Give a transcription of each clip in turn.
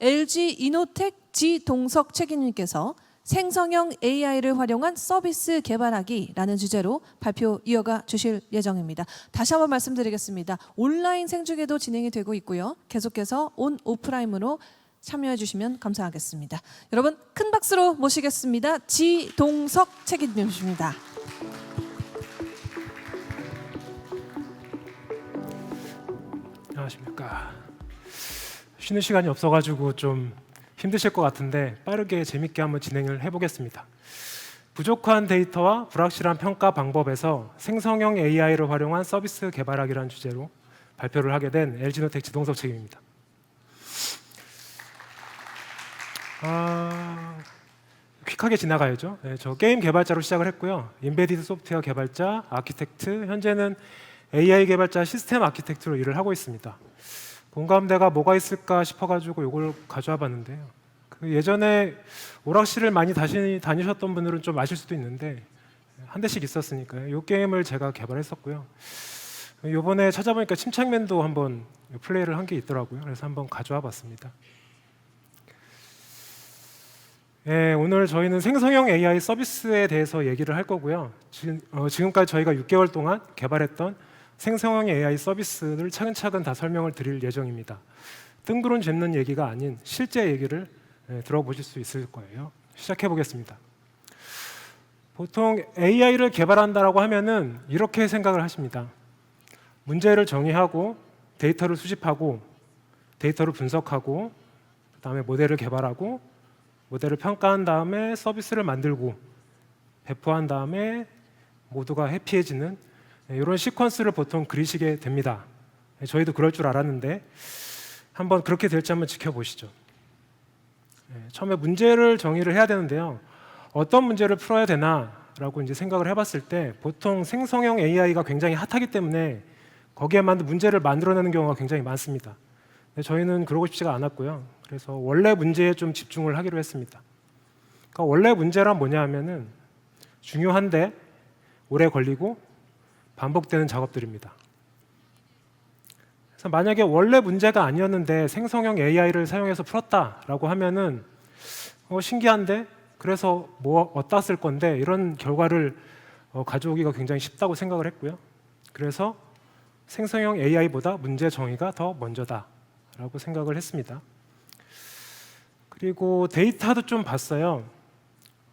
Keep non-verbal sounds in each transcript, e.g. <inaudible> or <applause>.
LG 이노텍 지동석 책임님께서 생성형 AI를 활용한 서비스 개발하기라는 주제로 발표 이어가 주실 예정입니다. 다시 한번 말씀드리겠습니다. 온라인 생중계도 진행이 되고 있고요. 계속해서 온 오프라인으로 참여해 주시면 감사하겠습니다. 여러분 큰 박수로 모시겠습니다. 지동석 책임님이십니다. 안녕하십니까. 쉬는 시간이 없어가지고 좀 힘드실 것 같은데 빠르게 재밌게 한번 진행을 해보겠습니다. 부족한 데이터와 불확실한 평가 방법에서 생성형 AI를 활용한 서비스 개발하기라는 주제로 발표를 하게 된 LG노텍 지동석 책임입니다. 아, 퀵하게 지나가야죠. 네, 저 게임 개발자로 시작을 했고요. 인베디드 소프트웨어 개발자, 아키텍트, 현재는 AI 개발자 시스템 아키텍트로 일을 하고 있습니다. 공감대가 뭐가 있을까 싶어가지고 이걸 가져와 봤는데요. 그 예전에 오락실을 많이 다시 다니셨던 분들은 좀 아실 수도 있는데 한 대씩 있었으니까요. 이 게임을 제가 개발했었고요. 이번에 찾아보니까 침착맨도 한번 플레이를 한 게 있더라고요. 그래서 한번 가져와 봤습니다. 예, 오늘 저희는 생성형 AI 서비스에 대해서 얘기를 할 거고요. 지금, 어, 지금까지 저희가 6개월 동안 개발했던 생성형 AI 서비스를 차근차근 다 설명을 드릴 예정입니다. 뜬구름 잡는 얘기가 아닌 실제 얘기를 예, 들어보실 수 있을 거예요. 시작해 보겠습니다. 보통 AI를 개발한다라고 하면은 이렇게 생각을 하십니다. 문제를 정의하고 데이터를 수집하고 데이터를 분석하고 그다음에 모델을 개발하고 모델을 평가한 다음에 서비스를 만들고 배포한 다음에 모두가 해피해지는 네, 이런 시퀀스를 보통 그리시게 됩니다. 네, 저희도 그럴 줄 알았는데 한번 그렇게 될지 한번 지켜보시죠. 네, 처음에 문제를 정의를 해야 되는데요. 어떤 문제를 풀어야 되나라고 이제 생각을 해봤을 때 보통 생성형 AI가 굉장히 핫하기 때문에 거기에 맞는 문제를 만들어내는 경우가 굉장히 많습니다. 저희는 그러고 싶지가 않았고요. 그래서 원래 문제에 좀 집중을 하기로 했습니다. 그러니까 원래 문제란 뭐냐 하면은 중요한데 오래 걸리고 반복되는 작업들입니다. 그래서 만약에 원래 문제가 아니었는데 생성형 AI를 사용해서 풀었다라고 하면은 어, 신기한데 그래서 뭐 어디다 쓸 건데 이런 결과를 어, 가져오기가 굉장히 쉽다고 생각을 했고요. 그래서 생성형 AI보다 문제 정의가 더 먼저다라고 생각을 했습니다. 그리고 데이터도 좀 봤어요.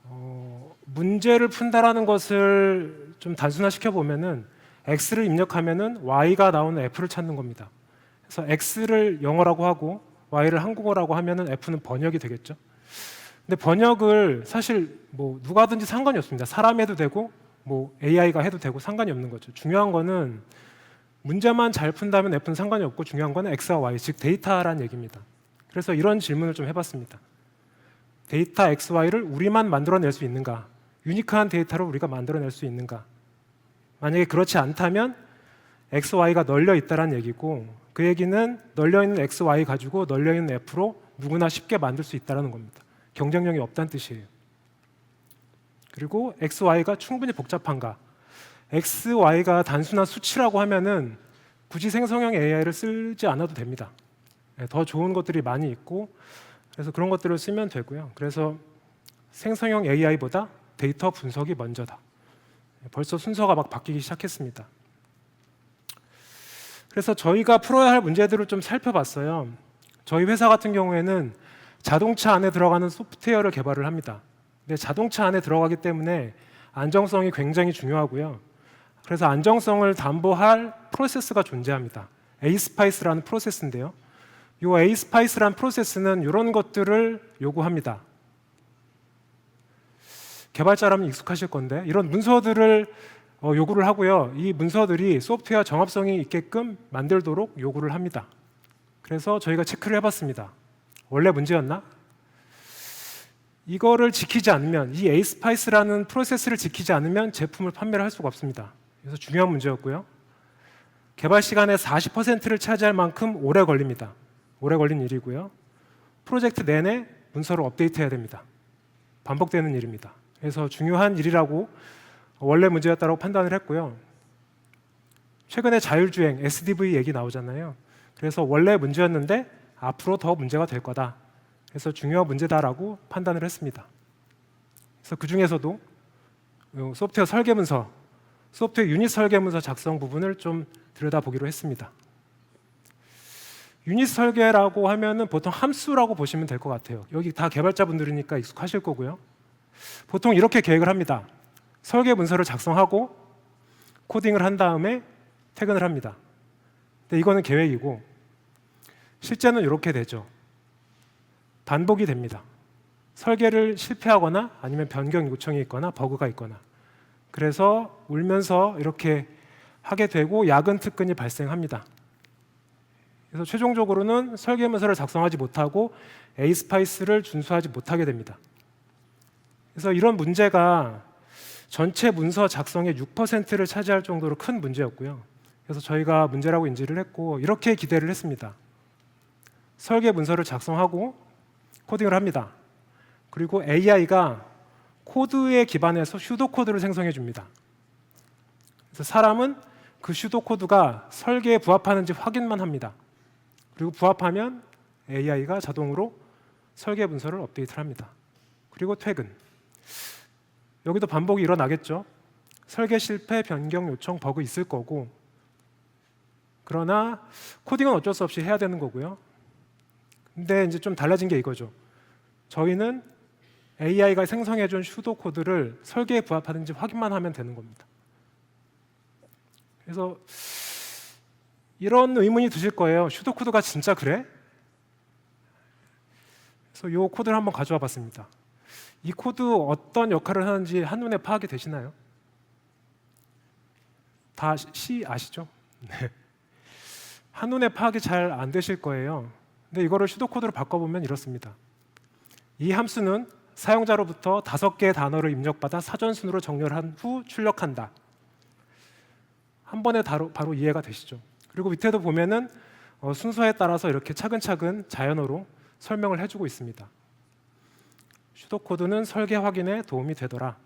어, 문제를 푼다라는 것을 좀 단순화시켜 보면은 x를 입력하면은 y가 나오는 f를 찾는 겁니다. 그래서 x를 영어라고 하고 y를 한국어라고 하면은 f는 번역이 되겠죠. 근데 번역을 사실 뭐 누가든지 상관이 없습니다. 사람이 해도 되고 뭐 AI가 해도 되고 상관이 없는 거죠. 중요한 거는 문제만 잘 푼다면 f는 상관이 없고 중요한 거는 x와 y 즉 데이터란 얘기입니다. 그래서 이런 질문을 좀 해봤습니다. 데이터 x, y를 우리만 만들어낼 수 있는가? 유니크한 데이터를 우리가 만들어낼 수 있는가? 만약에 그렇지 않다면 x, y가 널려 있다란 얘기고 그 얘기는 널려 있는 x, y 가지고 널려 있는 f로 누구나 쉽게 만들 수 있다라는 겁니다. 경쟁력이 없다는 뜻이에요. 그리고 x, y가 충분히 복잡한가? x, y가 단순한 수치라고 하면은 굳이 생성형 AI를 쓰지 않아도 됩니다. 네, 더 좋은 것들이 많이 있고 그래서 그런 것들을 쓰면 되고요. 그래서 생성형 AI보다 데이터 분석이 먼저다. 네, 벌써 순서가 막 바뀌기 시작했습니다. 그래서 저희가 풀어야 할 문제들을 좀 살펴봤어요. 저희 회사 같은 경우에는 자동차 안에 들어가는 소프트웨어를 개발을 합니다. 근데 자동차 안에 들어가기 때문에 안정성이 굉장히 중요하고요. 그래서 안정성을 담보할 프로세스가 존재합니다. 에이스파이스라는 프로세스인데요. 이 에이스파이스라는 프로세스는 이런 것들을 요구합니다. 개발자라면 익숙하실 건데 이런 문서들을 어, 요구를 하고요. 이 문서들이 소프트웨어 정합성이 있게끔 만들도록 요구를 합니다. 그래서 저희가 체크를 해봤습니다. 원래 문제였나? 이거를 지키지 않으면 이 에이스파이스라는 프로세스를 지키지 않으면 제품을 판매를 할 수가 없습니다. 그래서 중요한 문제였고요. 개발 시간의 40%를 차지할 만큼 오래 걸립니다. 오래 걸린 일이고요. 프로젝트 내내 문서를 업데이트해야 됩니다. 반복되는 일입니다. 그래서 중요한 일이라고 원래 문제였다고 판단을 했고요. 최근에 자율주행 SDV 얘기 나오잖아요. 그래서 원래 문제였는데 앞으로 더 문제가 될 거다. 그래서 중요한 문제다라고 판단을 했습니다. 그래서 그 중에서도 어, 소프트웨어 설계 문서, 소프트웨어 유닛 설계 문서 작성 부분을 좀 들여다보기로 했습니다. 유닛 설계라고 하면은 보통 함수라고 보시면 될 것 같아요. 여기 다 개발자분들이니까 익숙하실 거고요. 보통 이렇게 계획을 합니다. 설계 문서를 작성하고 코딩을 한 다음에 퇴근을 합니다. 근데 이거는 계획이고 실제는 이렇게 되죠. 반복이 됩니다. 설계를 실패하거나 아니면 변경 요청이 있거나 버그가 있거나 그래서 울면서 이렇게 하게 되고 야근 특근이 발생합니다. 그래서 최종적으로는 설계 문서를 작성하지 못하고 에이스파이스를 준수하지 못하게 됩니다. 그래서 이런 문제가 전체 문서 작성의 6%를 차지할 정도로 큰 문제였고요. 그래서 저희가 문제라고 인지를 했고 이렇게 기대를 했습니다. 설계 문서를 작성하고 코딩을 합니다. 그리고 AI가 코드에 기반해서 슈도 코드를 생성해 줍니다. 그래서 사람은 그 슈도 코드가 설계에 부합하는지 확인만 합니다. 그리고 부합하면 AI가 자동으로 설계 문서를 업데이트를 합니다. 그리고 퇴근. 여기도 반복이 일어나겠죠. 설계 실패, 변경 요청, 버그 있을 거고. 그러나 코딩은 어쩔 수 없이 해야 되는 거고요. 근데 이제 좀 달라진 게 이거죠. 저희는 AI가 생성해 준 슈도 코드를 설계에 부합하는지 확인만 하면 되는 겁니다. 그래서 이런 의문이 드실 거예요. 슈도 코드가 진짜 그래? 그래서 이 코드를 한번 가져와 봤습니다. 이 코드 어떤 역할을 하는지 한눈에 파악이 되시나요? 다 C 아시죠? <laughs> 네. 한눈에 파악이 잘 안 되실 거예요. 근데 이거를 슈도 코드로 바꿔보면 이렇습니다. 이 함수는 사용자로부터 다섯 개의 단어를 입력받아 사전 순으로 정렬한 후 출력한다. 한 번에 바로, 바로 이해가 되시죠? 그리고 밑에도 보면은 어, 순서에 따라서 이렇게 차근차근 자연어로 설명을 해주고 있습니다. 슈도 코드는 설계 확인에 도움이 되더라.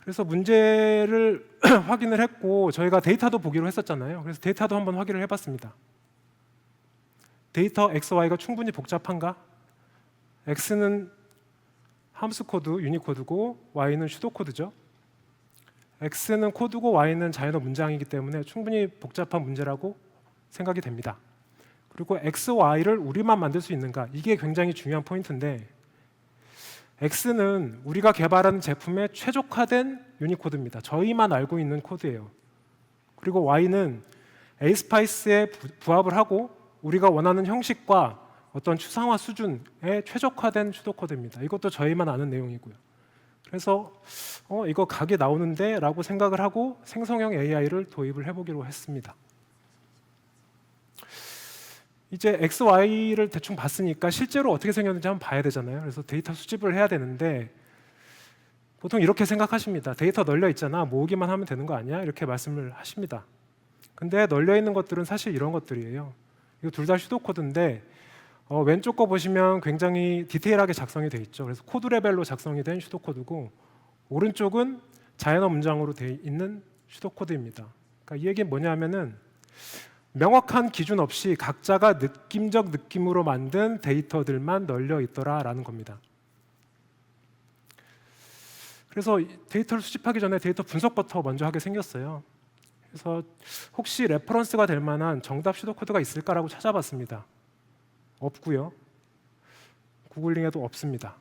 그래서 문제를 <clears throat> 확인을 했고 저희가 데이터도 보기로 했었잖아요. 그래서 데이터도 한번 확인을 해봤습니다. 데이터 X, Y가 충분히 복잡한가? X는 함수 코드, 유니 코드고 Y는 슈도 코드죠. X는 코드고 Y는 자연어 문장이기 때문에 충분히 복잡한 문제라고 생각이 됩니다. 그리고 X, Y를 우리만 만들 수 있는가? 이게 굉장히 중요한 포인트인데 X는 우리가 개발한 제품의 최적화된 유니코드입니다. 저희만 알고 있는 코드예요. 그리고 Y는 에이스파이스에 부- 부합을 하고 우리가 원하는 형식과 어떤 추상화 수준에 최적화된 슈도 코드입니다. 이것도 저희만 아는 내용이고요. 그래서 어, 이거 각이 나오는데라고 생각을 하고 생성형 AI를 도입을 해보기로 했습니다. 이제 X, Y를 대충 봤으니까 실제로 어떻게 생겼는지 한번 봐야 되잖아요. 그래서 데이터 수집을 해야 되는데 보통 이렇게 생각하십니다. 데이터 널려 있잖아. 모으기만 하면 되는 거 아니야? 이렇게 말씀을 하십니다. 근데 널려 있는 것들은 사실 이런 것들이에요. 이거 둘 다 슈도 코드인데 어, 왼쪽 거 보시면 굉장히 디테일하게 작성이 돼 있죠. 그래서 코드 레벨로 작성이 된 슈도 코드고 오른쪽은 자연어 문장으로 돼 있는 슈도 코드입니다. 그러니까 이 얘기는 뭐냐면은 명확한 기준 없이 각자가 느낌적 느낌으로 만든 데이터들만 널려 있더라라는 겁니다. 그래서 이 데이터를 수집하기 전에 데이터 분석부터 먼저 하게 생겼어요. 그래서 혹시 레퍼런스가 될 만한 정답 슈도 코드가 있을까라고 찾아봤습니다. 없고요. 구글링에도 없습니다.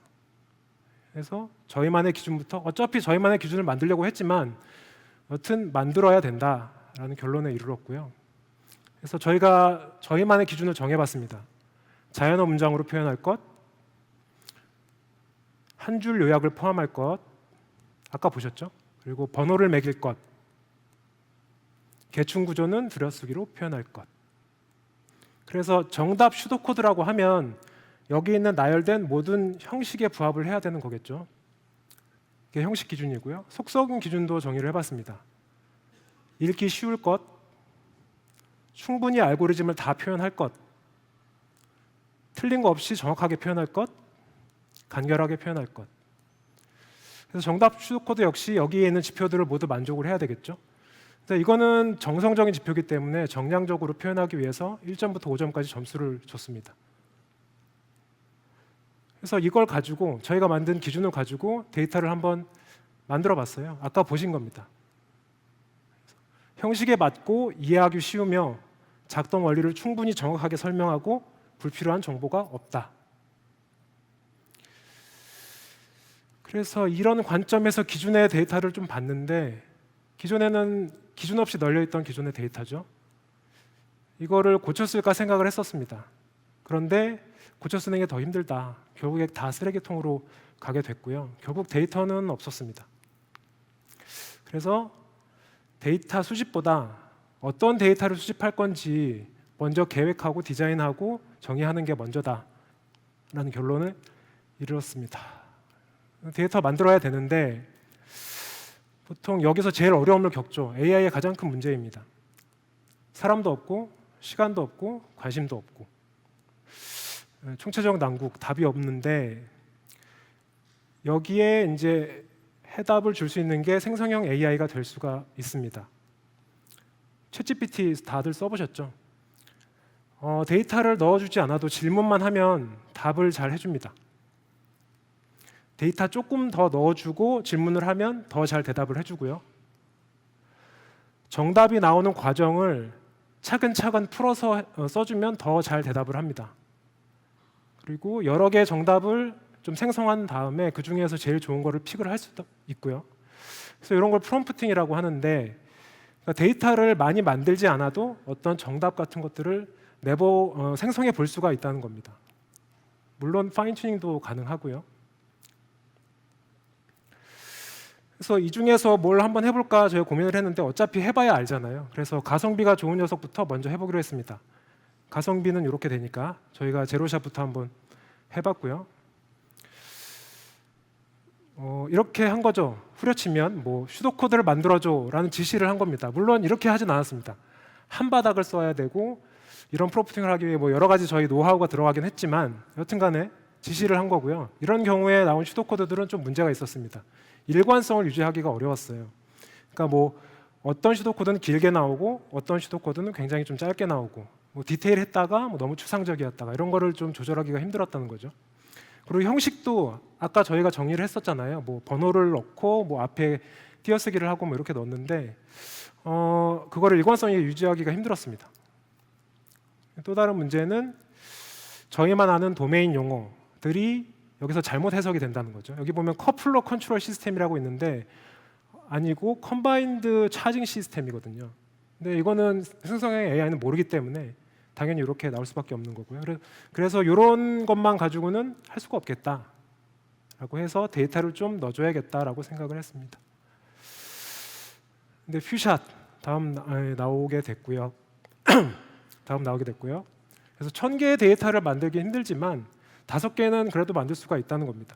그래서 저희만의 기준부터 어차피 저희만의 기준을 만들려고 했지만 여튼 만들어야 된다라는 결론에 이르렀고요. 그래서 저희가 저희만의 기준을 정해봤습니다. 자연어 문장으로 표현할 것, 한 줄 요약을 포함할 것, 아까 보셨죠? 그리고 번호를 매길 것, 계층 구조는 들여쓰기로 표현할 것. 그래서 정답 슈도 코드라고 하면 여기 있는 나열된 모든 형식에 부합을 해야 되는 거겠죠. 이게 형식 기준이고요. 속성인 기준도 정의를 해봤습니다. 읽기 쉬울 것, 충분히 알고리즘을 다 표현할 것, 틀린 거 없이 정확하게 표현할 것, 간결하게 표현할 것. 그래서 정답 슈도 코드 역시 여기에 있는 지표들을 모두 만족을 해야 되겠죠. 그래서 이거는 정성적인 지표이기 때문에 정량적으로 표현하기 위해서 1점부터 5점까지 점수를 줬습니다. 그래서 이걸 가지고 저희가 만든 기준을 가지고 데이터를 한번 만들어 봤어요. 아까 보신 겁니다. 형식에 맞고 이해하기 쉬우며 작동 원리를 충분히 정확하게 설명하고 불필요한 정보가 없다. 그래서 이런 관점에서 기존의 데이터를 좀 봤는데 기존에는 기준 없이 널려 있던 기존의 데이터죠. 이거를 고쳤을까 생각을 했었습니다. 그런데 고쳐 쓰는 게 더 힘들다. 결국에 다 쓰레기통으로 가게 됐고요. 결국 데이터는 없었습니다. 그래서 데이터 수집보다 어떤 데이터를 수집할 건지 먼저 계획하고 디자인하고 정의하는 게 먼저다라는 결론을 이르렀습니다. 데이터 만들어야 되는데 보통 여기서 제일 어려움을 겪죠. AI의 가장 큰 문제입니다. 사람도 없고 시간도 없고 관심도 없고 총체적 난국 답이 없는데 여기에 이제 해답을 줄 수 있는 게 생성형 AI가 될 수가 있습니다. 챗GPT 다들 써보셨죠? 어, 데이터를 넣어주지 않아도 질문만 하면 답을 잘 해줍니다. 데이터 조금 더 넣어주고 질문을 하면 더 잘 대답을 해주고요. 정답이 나오는 과정을 차근차근 풀어서 어, 써주면 더 잘 대답을 합니다. 그리고 여러 개의 정답을 좀 생성한 다음에 그 중에서 제일 좋은 거를 픽을 할 수도 있고요. 그래서 이런 걸 프롬프팅이라고 하는데 그러니까 데이터를 많이 만들지 않아도 어떤 정답 같은 것들을 내보 어, 생성해 볼 수가 있다는 겁니다. 물론 파인 튜닝도 가능하고요. 그래서 이 중에서 뭘 한번 해볼까 저희 고민을 했는데 어차피 해봐야 알잖아요. 그래서 가성비가 좋은 녀석부터 먼저 해보기로 했습니다. 가성비는 이렇게 되니까 저희가 제로샷부터 한번 해봤고요. 어, 이렇게 한 거죠. 후려치면 뭐 슈도 코드를 만들어줘라는 지시를 한 겁니다. 물론 이렇게 하진 않았습니다. 한 바닥을 써야 되고 이런 프로프팅을 하기 위해 뭐 여러 가지 저희 노하우가 들어가긴 했지만 여튼간에 지시를 한 거고요. 이런 경우에 나온 슈도 코드들은 좀 문제가 있었습니다. 일관성을 유지하기가 어려웠어요. 그러니까 뭐 어떤 슈도 코드는 길게 나오고 어떤 슈도 코드는 굉장히 좀 짧게 나오고 뭐 디테일했다가 뭐 너무 추상적이었다가 이런 거를 좀 조절하기가 힘들었다는 거죠. 그리고 형식도 아까 저희가 정리를 했었잖아요. 뭐 번호를 넣고 뭐 앞에 띄어쓰기를 하고 뭐 이렇게 넣었는데 어 그거를 일관성이 유지하기가 힘들었습니다. 또 다른 문제는 저희만 아는 도메인 용어들이 여기서 잘못 해석이 된다는 거죠. 여기 보면 커플러 컨트롤 시스템이라고 있는데 아니고 컴바인드 차징 시스템이거든요. 근데 이거는 생성형 AI는 모르기 때문에 당연히 이렇게 나올 수밖에 없는 거고요. 그래- 그래서 이런 것만 가지고는 할 수가 없겠다라고 해서 데이터를 좀 넣어줘야겠다라고 생각을 했습니다. 근데 퓨샷 다음 나- 아, 나오게 됐고요. <clears throat> 다음 나오게 됐고요. 그래서 천 개의 데이터를 만들기 힘들지만 다섯 개는 그래도 만들 수가 있다는 겁니다.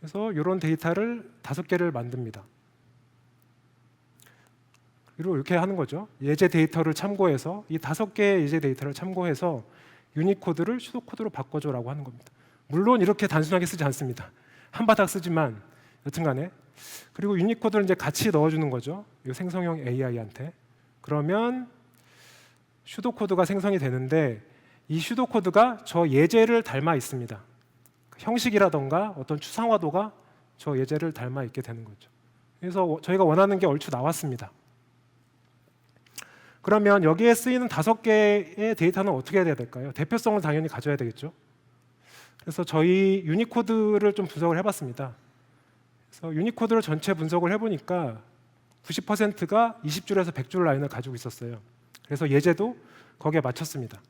그래서 이런 데이터를 다섯 개를 만듭니다. 이렇게 하는 거죠. 예제 데이터를 참고해서 이 다섯 개의 예제 데이터를 참고해서 유니코드를 슈도 코드로 바꿔줘라고 하는 겁니다. 물론 이렇게 단순하게 쓰지 않습니다. 한 바닥 쓰지만 여튼간에 그리고 유니코드를 이제 같이 넣어주는 거죠. 이 생성형 AI한테 그러면 슈도 코드가 생성이 되는데 이 슈도 코드가 저 예제를 닮아 있습니다. 형식이라던가 어떤 추상화도가 저 예제를 닮아 있게 되는 거죠. 그래서 저희가 원하는 게 얼추 나왔습니다. 그러면 여기에 쓰이는 다섯 개의 데이터는 어떻게 해야 될까요? 대표성을 당연히 가져야 되겠죠. 그래서 저희 유니코드를 좀 분석을 해봤습니다. 그래서 유니코드를 전체 분석을 해보니까 90%가 20줄에서 100줄 라인을 가지고 있었어요. 그래서 예제도 거기에 맞췄습니다.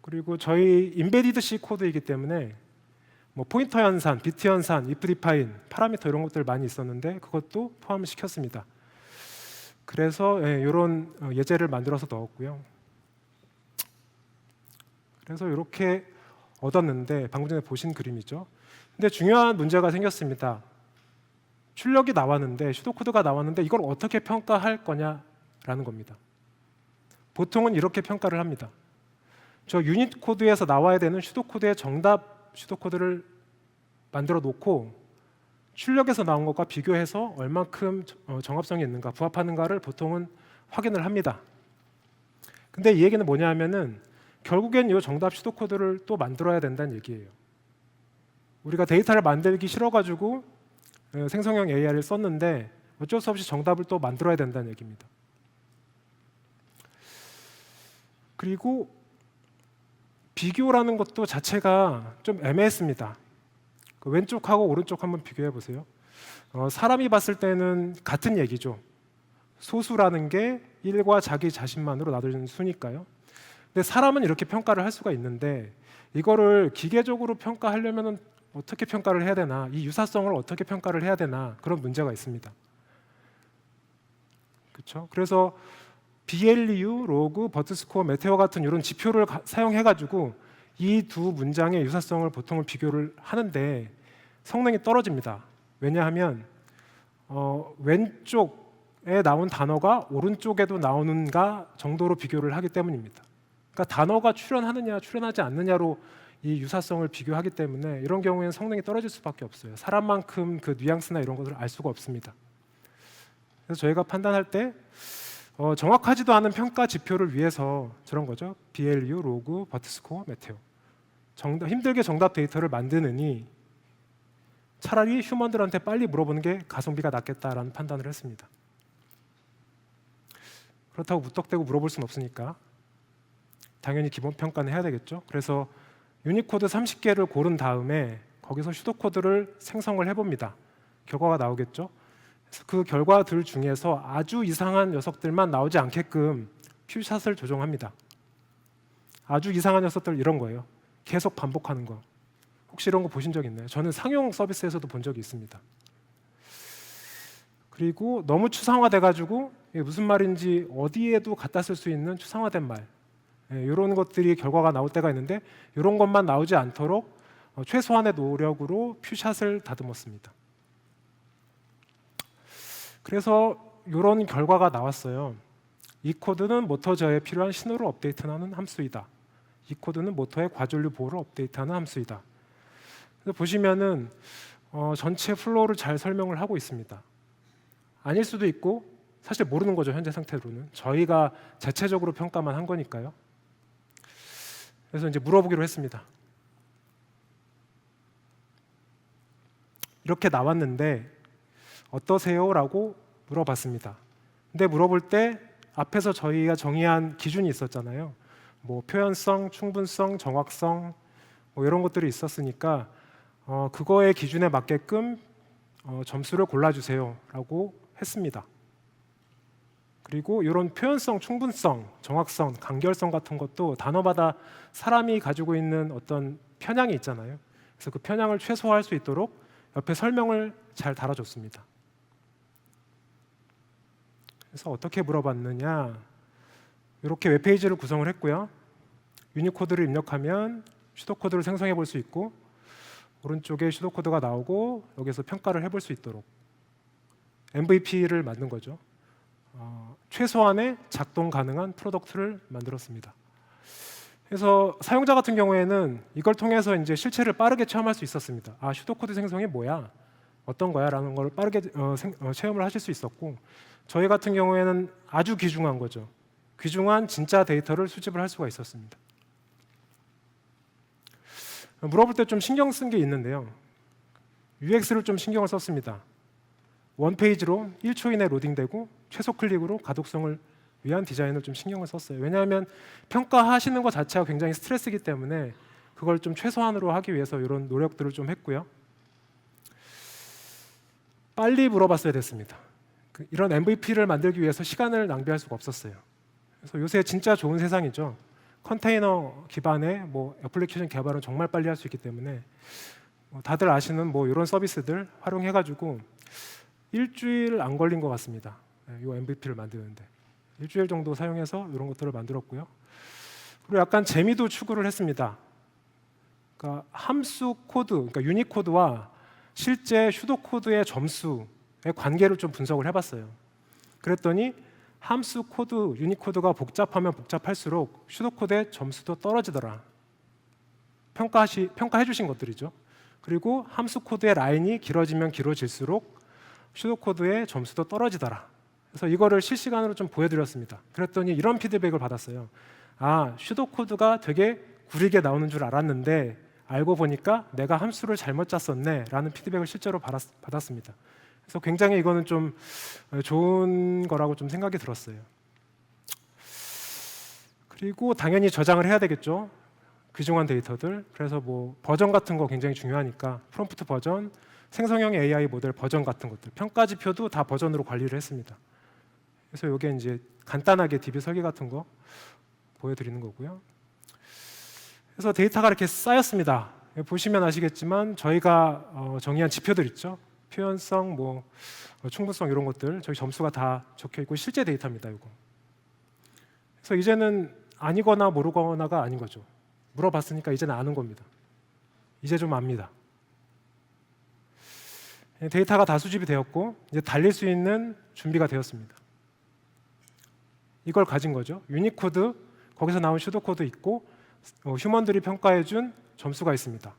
그리고 저희 인베디드 C 코드이기 때문에 뭐 포인터 연산, 비트 연산, if define, 파라미터 이런 것들 많이 있었는데 그것도 포함을 시켰습니다. 그래서 예, 이런 예제를 만들어서 넣었고요. 그래서 이렇게 얻었는데 방금 전에 보신 그림이죠. 근데 중요한 문제가 생겼습니다. 출력이 나왔는데 슈도 코드가 나왔는데 이걸 어떻게 평가할 거냐라는 겁니다. 보통은 이렇게 평가를 합니다. 저 유닛 코드에서 나와야 되는 슈도 코드의 정답 슈도 코드를 만들어 놓고 출력에서 나온 것과 비교해서 얼만큼 어, 정합성이 있는가, 부합하는가를 보통은 확인을 합니다. 근데 이 얘기는 뭐냐면은 결국엔 이 정답 슈도 코드를 또 만들어야 된다는 얘기예요. 우리가 데이터를 만들기 싫어가지고 어, 생성형 AI를 썼는데 어쩔 수 없이 정답을 또 만들어야 된다는 얘기입니다. 그리고 비교라는 것도 자체가 좀 애매했습니다. 그 왼쪽하고 오른쪽 한번 비교해 보세요. 어, 사람이 봤을 때는 같은 얘기죠. 소수라는 게 1과 자기 자신만으로 나눠지는 수니까요. 근데 사람은 이렇게 평가를 할 수가 있는데 이거를 기계적으로 평가하려면 어떻게 평가를 해야 되나? 이 유사성을 어떻게 평가를 해야 되나? 그런 문제가 있습니다. 그렇죠? 그래서 BLU, 로그, 버트스코어, 메테오 같은 이런 지표를 가- 사용해가지고 이 두 문장의 유사성을 보통은 비교를 하는데 성능이 떨어집니다. 왜냐하면 어, 왼쪽에 나온 단어가 오른쪽에도 나오는가 정도로 비교를 하기 때문입니다. 그러니까 단어가 출현하느냐 출현하지 않느냐로 이 유사성을 비교하기 때문에 이런 경우에는 성능이 떨어질 수밖에 없어요. 사람만큼 그 뉘앙스나 이런 것을 알 수가 없습니다. 그래서 저희가 판단할 때 어, 정확하지도 않은 평가 지표를 위해서 저런 거죠. BLU, 로그, 버트스코어, 메테오. 정답, 힘들게 정답 데이터를 만드느니 차라리 휴먼들한테 빨리 물어보는 게 가성비가 낫겠다라는 판단을 했습니다. 그렇다고 무턱대고 물어볼 수는 없으니까 당연히 기본 평가는 해야 되겠죠. 그래서 유니코드 30개를 고른 다음에 거기서 슈도 코드를 생성을 해봅니다. 결과가 나오겠죠. 그 결과들 중에서 아주 이상한 녀석들만 나오지 않게끔 퓨샷을 조정합니다. 아주 이상한 녀석들 이런 거예요. 계속 반복하는 거. 혹시 이런 거 보신 적 있나요? 저는 상용 서비스에서도 본 적이 있습니다. 그리고 너무 추상화돼 가지고 무슨 말인지 어디에도 갖다 쓸 수 있는 추상화된 말 이런 것들이 결과가 나올 때가 있는데 이런 것만 나오지 않도록 어, 최소한의 노력으로 퓨샷을 다듬었습니다. 그래서 이런 결과가 나왔어요. 이 코드는 모터저에 필요한 신호를 업데이트하는 함수이다. 이 코드는 모터의 과전류 보호를 업데이트하는 함수이다. 보시면은 어, 전체 플로우를 잘 설명을 하고 있습니다. 아닐 수도 있고 사실 모르는 거죠 현재 상태로는 저희가 자체적으로 평가만 한 거니까요. 그래서 이제 물어보기로 했습니다. 이렇게 나왔는데 어떠세요?라고 물어봤습니다. 근데 물어볼 때 앞에서 저희가 정의한 기준이 있었잖아요. 뭐 표현성, 충분성, 정확성 뭐 이런 것들이 있었으니까 어, 그거의 기준에 맞게끔 어, 점수를 골라주세요라고 했습니다. 그리고 이런 표현성, 충분성, 정확성, 간결성 같은 것도 단어마다 사람이 가지고 있는 어떤 편향이 있잖아요. 그래서 그 편향을 최소화할 수 있도록 옆에 설명을 잘 달아줬습니다. 그래서 어떻게 물어봤느냐? 이렇게 웹페이지를 구성을 했고요. 유니코드를 입력하면 슈도 코드를 생성해 볼 수 있고 오른쪽에 슈도 코드가 나오고 여기서 평가를 해볼 수 있도록 MVP를 만든 거죠. 어, 최소한의 작동 가능한 프로덕트를 만들었습니다. 그래서 사용자 같은 경우에는 이걸 통해서 이제 실체를 빠르게 체험할 수 있었습니다. 아 슈도 코드 생성이 뭐야? 어떤 거야라는 걸 빠르게 어, 생, 어, 체험을 하실 수 있었고 저희 같은 경우에는 아주 귀중한 거죠. 귀중한 진짜 데이터를 수집을 할 수가 있었습니다. 물어볼 때 좀 신경 쓴 게 있는데요. UX를 좀 신경을 썼습니다. 원 페이지로 1초 이내 로딩되고 최소 클릭으로 가독성을 위한 디자인을 좀 신경을 썼어요. 왜냐하면 평가하시는 것 자체가 굉장히 스트레스이기 때문에 그걸 좀 최소한으로 하기 위해서 이런 노력들을 좀 했고요. 빨리 물어봤어야 됐습니다. 그 이런 MVP를 만들기 위해서 시간을 낭비할 수가 없었어요. 그래서 요새 진짜 좋은 세상이죠. 컨테이너 기반의 뭐 애플리케이션 개발은 정말 빨리 할 수 있기 때문에 뭐 다들 아시는 뭐 이런 서비스들 활용해가지고 일주일 안 걸린 것 같습니다. 이 MVP를 만드는데 일주일 정도 사용해서 이런 것들을 만들었고요. 그리고 약간 재미도 추구를 했습니다. 그러니까 함수 코드, 그러니까 유니코드와 실제 슈도 코드의 점수의 관계를 좀 분석을 해봤어요. 그랬더니 함수 코드, 유니코드가 복잡하면 복잡할수록 슈도 코드의 점수도 떨어지더라. 평가하시 평가해 주신 것들이죠. 그리고 함수 코드의 라인이 길어지면 길어질수록 슈도 코드의 점수도 떨어지더라. 그래서 이거를 실시간으로 좀 보여드렸습니다. 그랬더니 이런 피드백을 받았어요. 아, 슈도 코드가 되게 구리게 나오는 줄 알았는데 알고 보니까 내가 함수를 잘못 짰었네 라는 피드백을 실제로 받았, 받았습니다. 그래서 굉장히 이거는 좀 좋은 거라고 좀 생각이 들었어요. 그리고 당연히 저장을 해야 되겠죠. 귀중한 데이터들. 그래서 뭐 버전 같은 거 굉장히 중요하니까 프롬프트 버전, 생성형 AI 모델 버전 같은 것들, 평가 지표도 다 버전으로 관리를 했습니다. 그래서 이게 이제 간단하게 DB 설계 같은 거 보여드리는 거고요. 그래서 데이터가 이렇게 쌓였습니다. 보시면 아시겠지만 저희가 어, 정의한 지표들 있죠. 표현성, 뭐 어, 충분성 이런 것들 저희 점수가 다 적혀 있고 실제 데이터입니다. 이거. 그래서 이제는 아니거나 모르거나가 아닌 거죠. 물어봤으니까 이제는 아는 겁니다. 이제 좀 압니다. 예, 데이터가 다 수집이 되었고 이제 달릴 수 있는 준비가 되었습니다. 이걸 가진 거죠. 유니코드 거기서 나온 슈도 코드 있고 어, 휴먼들이 평가해준 점수가 있습니다.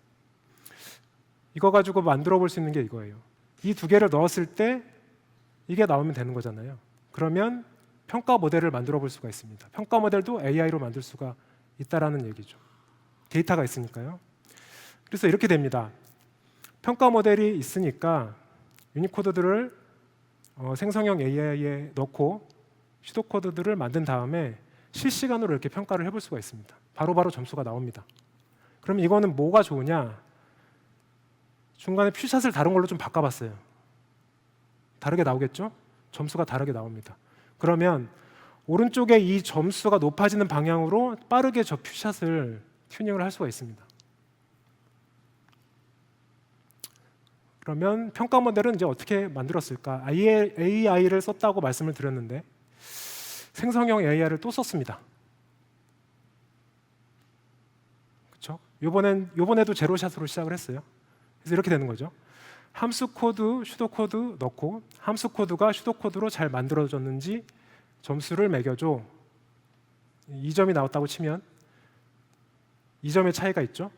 이거 가지고 만들어 볼 수 있는 게 이거예요. 이 두 개를 넣었을 때 이게 나오면 되는 거잖아요. 그러면 평가 모델을 만들어 볼 수가 있습니다. 평가 모델도 AI로 만들 수가 있다라는 얘기죠. 데이터가 있으니까요. 그래서 이렇게 됩니다. 평가 모델이 있으니까 유니코드들을 어, 생성형 AI에 넣고 슈도 코드들을 만든 다음에 실시간으로 이렇게 평가를 해볼 수가 있습니다. 바로바로 점수가 나옵니다. 그럼 이거는 뭐가 좋으냐? 중간에 퓨샷을 다른 걸로 좀 바꿔봤어요. 다르게 나오겠죠? 점수가 다르게 나옵니다. 그러면 오른쪽에 이 점수가 높아지는 방향으로 빠르게 저 퓨샷을 튜닝을 할 수가 있습니다. 그러면 평가 모델은 이제 어떻게 만들었을까? AI를 썼다고 말씀을 드렸는데 생성형 AI를 또 썼습니다. 그렇죠? 요번엔 요번에도 제로샷으로 시작을 했어요. 그래서 이렇게 되는 거죠. 함수 코드, 슈도 코드 넣고 함수 코드가 슈도 코드로 잘 만들어졌는지 점수를 매겨줘. 2점이 나왔다고 치면 2점의 차이가 있죠.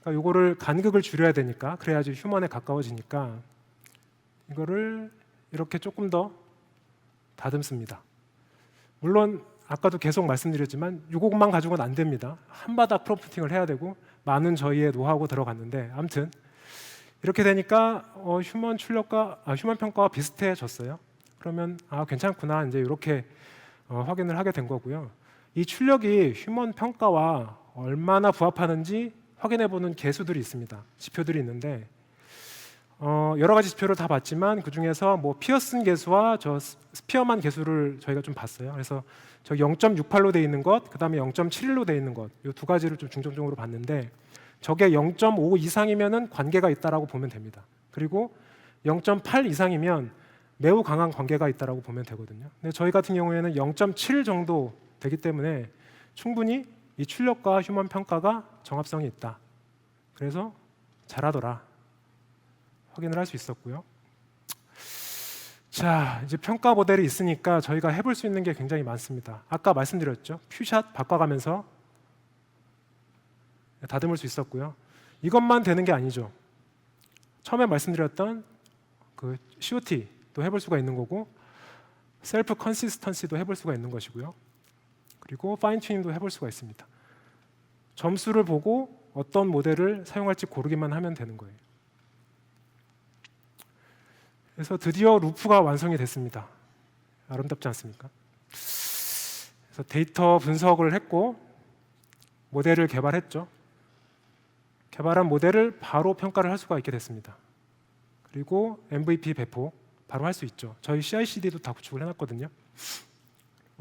그러니까 요거를 간극을 줄여야 되니까 그래야지 휴먼에 가까워지니까 이거를 이렇게 조금 더 다듬습니다. 물론 아까도 계속 말씀드렸지만 요것만 가지고는 안 됩니다. 한 바닥 프로프팅을 해야 되고 많은 저희의 노하우가 들어갔는데 아무튼 이렇게 되니까 어, 휴먼 출력과 아, 휴먼 평가와 비슷해졌어요. 그러면 아 괜찮구나 이제 이렇게 어, 확인을 하게 된 거고요. 이 출력이 휴먼 평가와 얼마나 부합하는지 확인해 보는 개수들이 있습니다. 지표들이 있는데 어, 여러 가지 지표를 다 봤지만 그 중에서 뭐 피어슨 개수와 저 스피어만 개수를 저희가 좀 봤어요. 그래서 저 0.68로 돼 있는 것, 그 다음에 0.71로 돼 있는 것, 이 두 가지를 좀 중점적으로 봤는데 저게 0.5 이상이면은 관계가 있다라고 보면 됩니다. 그리고 0.8 이상이면 매우 강한 관계가 있다라고 보면 되거든요. 근데 저희 같은 경우에는 0.7 정도 되기 때문에 충분히 이 출력과 휴먼 평가가 정합성이 있다. 그래서 잘하더라. 확인을 할 수 있었고요. 자, 이제 평가 모델이 있으니까 저희가 해볼 수 있는 게 굉장히 많습니다. 아까 말씀드렸죠. 퓨샷 바꿔가면서 다듬을 수 있었고요. 이것만 되는 게 아니죠. 처음에 말씀드렸던 그 COT도 해볼 수가 있는 거고, 셀프 컨시스턴시도 해볼 수가 있는 것이고요. 그리고 파인 튜닝도 해볼 수가 있습니다. 점수를 보고 어떤 모델을 사용할지 고르기만 하면 되는 거예요. 그래서 드디어 루프가 완성이 됐습니다. 아름답지 않습니까? 그래서 데이터 분석을 했고 모델을 개발했죠. 개발한 모델을 바로 평가를 할 수가 있게 됐습니다. 그리고 MVP 배포 바로 할 수 있죠. 저희 CI/CD도 다 구축을 해놨거든요.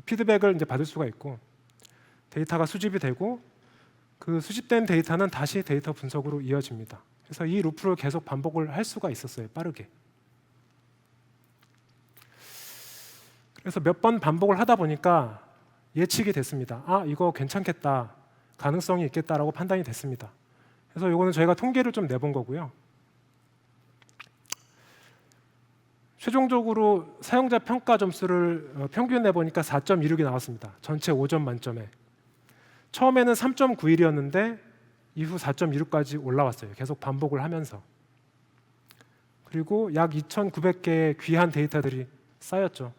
피드백을 이제 받을 수가 있고 데이터가 수집이 되고 그 수집된 데이터는 다시 데이터 분석으로 이어집니다. 그래서 이 루프를 계속 반복을 할 수가 있었어요. 빠르게. 그래서 몇 번 반복을 하다 보니까 예측이 됐습니다. 아, 이거 괜찮겠다. 가능성이 있겠다라고 판단이 됐습니다. 그래서 이거는 저희가 통계를 좀 내본 거고요. 최종적으로 사용자 평가 점수를 어, 평균 내보니까 4.26이 나왔습니다. 전체 5점 만점에. 처음에는 3.91이었는데 이후 4.26까지 올라왔어요. 계속 반복을 하면서. 그리고 약 2,900개의 귀한 데이터들이 쌓였죠.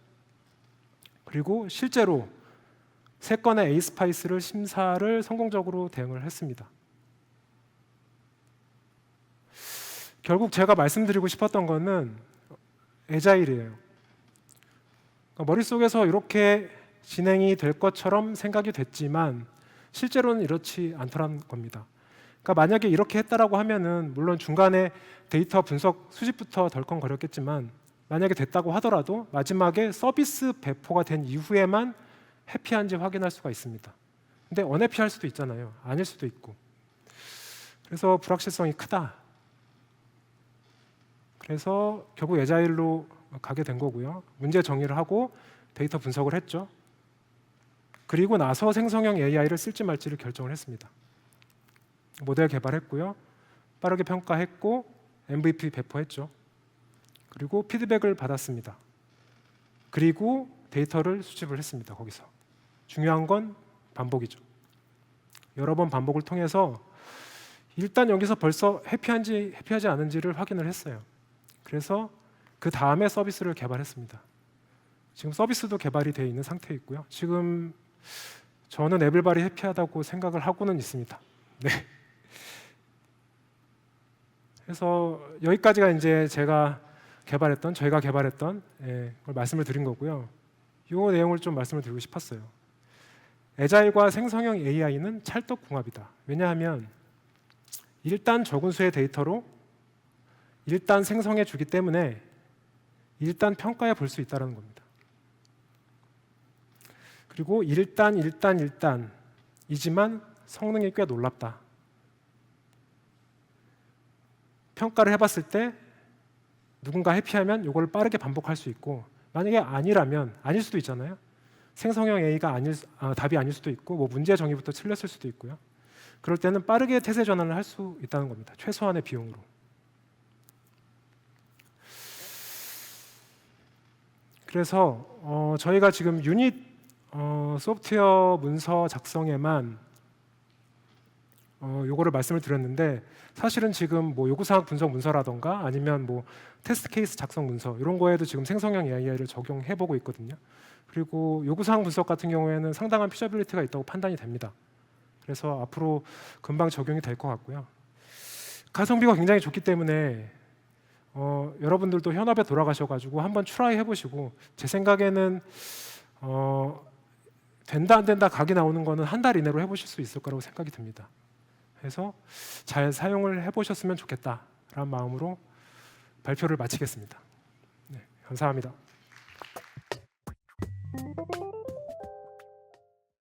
그리고 실제로 세 건의 에이스파이스를 심사를 성공적으로 대응을 했습니다. 결국 제가 말씀드리고 싶었던 거는 에자일이에요. 그러니까 머릿속에서 이렇게 진행이 될 것처럼 생각이 됐지만 실제로는 이렇지 않더란 겁니다. 그러니까 만약에 이렇게 했다라고 하면은 물론 중간에 데이터 분석 수집부터 덜컹거렸겠지만 만약에 됐다고 하더라도 마지막에 서비스 배포가 된 이후에만 해피한지 확인할 수가 있습니다. 근데 언해피할 수도 있잖아요. 아닐 수도 있고. 그래서 불확실성이 크다. 그래서 결국 에자일로 가게 된 거고요. 문제 정리를 하고 데이터 분석을 했죠. 그리고 나서 생성형 AI를 쓸지 말지를 결정을 했습니다. 모델 개발했고요. 빠르게 평가했고 MVP 배포했죠. 그리고 피드백을 받았습니다. 그리고 데이터를 수집을 했습니다. 거기서 중요한 건 반복이죠. 여러 번 반복을 통해서 일단 여기서 벌써 해피한지 해피하지 않은지를 확인을 했어요. 그래서 그 다음에 서비스를 개발했습니다. 지금 서비스도 개발이 되어 있는 상태에 있고요. 지금 저는 애블발이 해피하다고 생각을 하고는 있습니다. 네. 그래서 여기까지가 이제 제가 개발했던 저희가 개발했던 예, 걸 말씀을 드린 거고요. 이 내용을 좀 말씀을 드리고 싶었어요. 에자일과 생성형 AI는 찰떡궁합이다. 왜냐하면 일단 적은 수의 데이터로 일단 생성해 주기 때문에 일단 평가해 볼 수 있다는 겁니다. 그리고 일단 일단 일단이지만 성능이 꽤 놀랍다. 평가를 해봤을 때 누군가 해피하면 이걸 빠르게 반복할 수 있고 만약에 아니라면 아닐 수도 있잖아요. 생성형 A가 아닐 수- 아, 답이 아닐 수도 있고 뭐 문제 정의부터 틀렸을 수도 있고요. 그럴 때는 빠르게 태세 전환을 할 수 있다는 겁니다. 최소한의 비용으로. 그래서 어, 저희가 지금 유닛 어, 소프트웨어 문서 작성에만 어, 요거를 말씀을 드렸는데 사실은 지금 뭐 요구사항 분석 문서라던가 아니면 뭐 테스트 케이스 작성 문서 이런 거에도 지금 생성형 AI를 적용해 보고 있거든요. 그리고 요구사항 분석 같은 경우에는 상당한 피셔빌리티가 있다고 판단이 됩니다. 그래서 앞으로 금방 적용이 될 것 같고요. 가성비가 굉장히 좋기 때문에 어, 여러분들도 현업에 돌아가셔가지고 한번 트라이 해보시고 제 생각에는 어, 된다 안 된다 각이 나오는 거는 한 달 이내로 해보실 수 있을 거라고 생각이 듭니다. 그래서 잘 사용을 해보셨으면 좋겠다라는 마음으로 발표를 마치겠습니다. 네, 감사합니다.